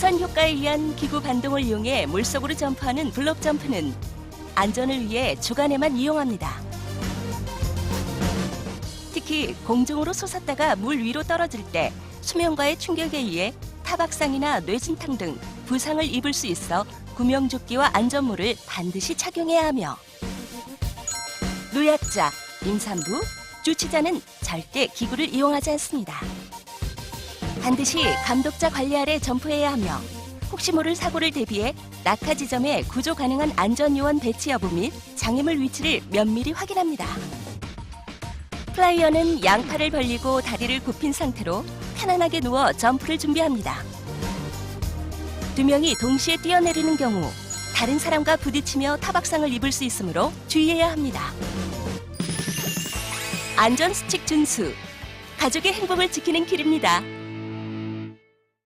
순간 효과에 의한 기구 반동을 이용해 물속으로 점프하는 블록 점프는 안전을 위해 주간에만 이용합니다. 특히 공중으로 솟았다가 물 위로 떨어질 때 수면과의 충격에 의해 타박상이나 뇌진탕 등 부상을 입을 수 있어 구명조끼와 안전모를 반드시 착용해야 하며 노약자, 임산부, 주치자는 절대 기구를 이용하지 않습니다. 반드시 감독자 관리 아래 점프해야 하며 혹시 모를 사고를 대비해 낙하 지점에 구조 가능한 안전 요원 배치 여부 및 장애물 위치를 면밀히 확인합니다. 플라이어는 양팔을 벌리고 다리를 굽힌 상태로 편안하게 누워 점프를 준비합니다. 두 명이 동시에 뛰어내리는 경우 다른 사람과 부딪히며 타박상을 입을 수 있으므로 주의해야 합니다. 안전 수칙 준수, 가족의 행복을 지키는 길입니다.